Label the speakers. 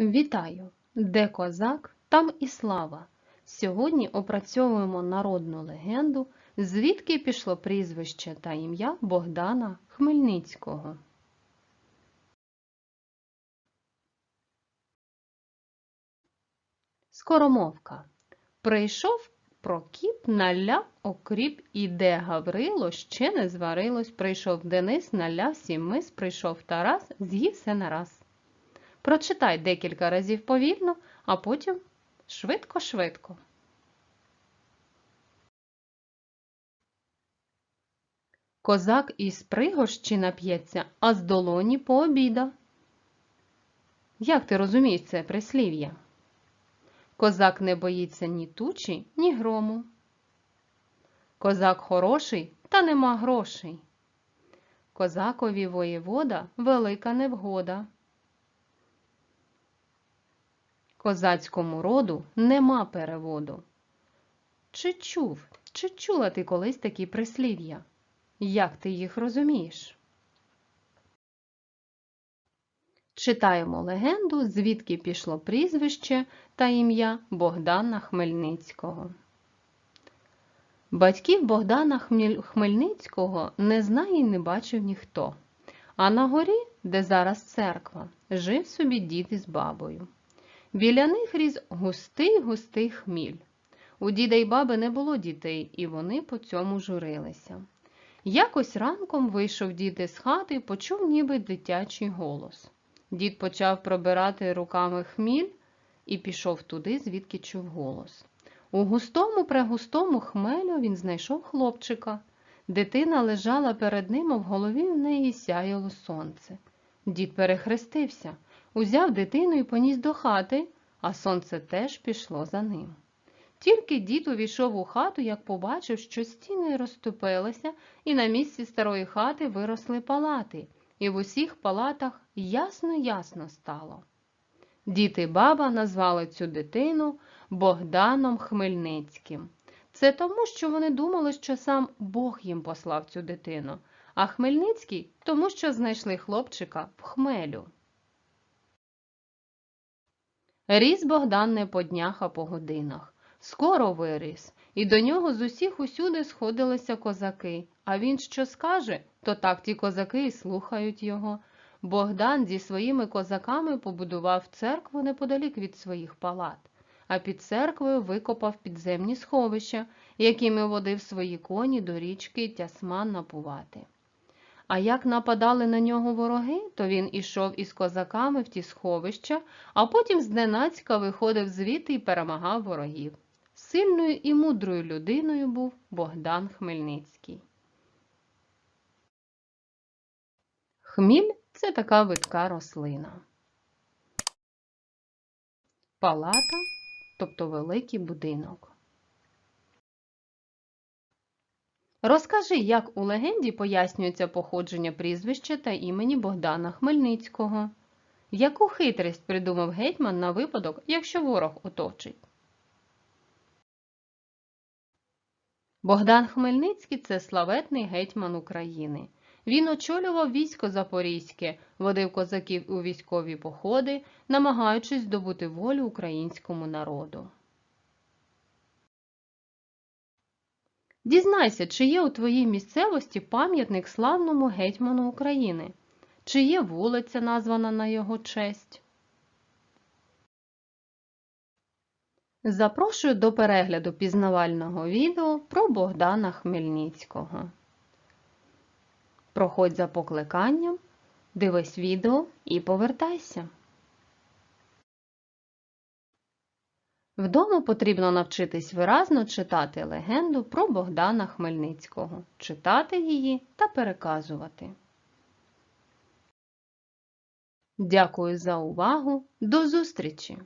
Speaker 1: Вітаю! Де козак, там і слава. Сьогодні опрацьовуємо народну легенду, звідки пішло прізвище та ім'я Богдана Хмельницького. Скоромовка. Прийшов Прокіп, наляв окріп, іде Гаврило, ще не зварилось. Прийшов Денис, наляв сім мис, прийшов Тарас, з'їв все нараз. Прочитай декілька разів повільно, а потім швидко-швидко. Козак із пригощі нап'ється, а з долоні пообіда. Як ти розумієш це прислів'я? Козак не боїться ні тучі, ні грому. Козак хороший, та нема грошей. Козакові воєвода велика невгода. Козацькому роду нема переводу. Чи чув, чи чула ти колись такі прислів'я? Як ти їх розумієш? Читаємо легенду, звідки пішло прізвище та ім'я Богдана Хмельницького. Батьків Богдана Хмельницького не знає і не бачив ніхто. А на горі, де зараз церква, жив собі дід із бабою. Біля них ріс густий густий хміль. У діда й баби не було дітей, і вони по цьому журилися. Якось ранком вийшов дід із хати і почув ніби дитячий голос. Дід почав пробирати руками хміль і пішов туди, звідки чув голос. У густому прегустому хмелю він знайшов хлопчика. Дитина лежала перед ним, а в голові в неї сяяло сонце. Дід перехрестився, узяв дитину і поніс до хати, а сонце теж пішло за ним. Тільки дід увійшов у хату, як побачив, що стіни розступилися, і на місці старої хати виросли палати, і в усіх палатах ясно-ясно стало. Дід і баба назвали цю дитину Богданом Хмельницьким. Це тому, що вони думали, що сам Бог їм послав цю дитину, а Хмельницький тому, що знайшли хлопчика в хмелю. Ріс Богдан не по днях, а по годинах. Скоро виріс, і до нього з усіх усюди сходилися козаки. А він що скаже, то так ті козаки і слухають його. Богдан зі своїми козаками побудував церкву неподалік від своїх палат, а під церквою викопав підземні сховища, якими водив свої коні до річки Тясман напувати. А як нападали на нього вороги, то він ішов із козаками в ті сховища, а потім зненацька виходив звідти і перемагав ворогів. Сильною і мудрою людиною був Богдан Хмельницький. Хміль це така видка рослина. Палата, тобто великий будинок. Розкажи, як у легенді пояснюється походження прізвища та імені Богдана Хмельницького. Яку хитрість придумав гетьман на випадок, якщо ворог оточить? Богдан Хмельницький це славетний гетьман України. Він очолював військо Запорізьке, водив козаків у військові походи, намагаючись здобути волю українському народу. Дізнайся, чи є у твоїй місцевості пам'ятник славному гетьману України, чи є вулиця, названа на його честь. Запрошую до перегляду пізнавального відео про Богдана Хмельницького. Проходь за покликанням, дивись відео і повертайся. Вдома потрібно навчитись виразно читати легенду про Богдана Хмельницького, читати її та переказувати. Дякую за увагу! До зустрічі!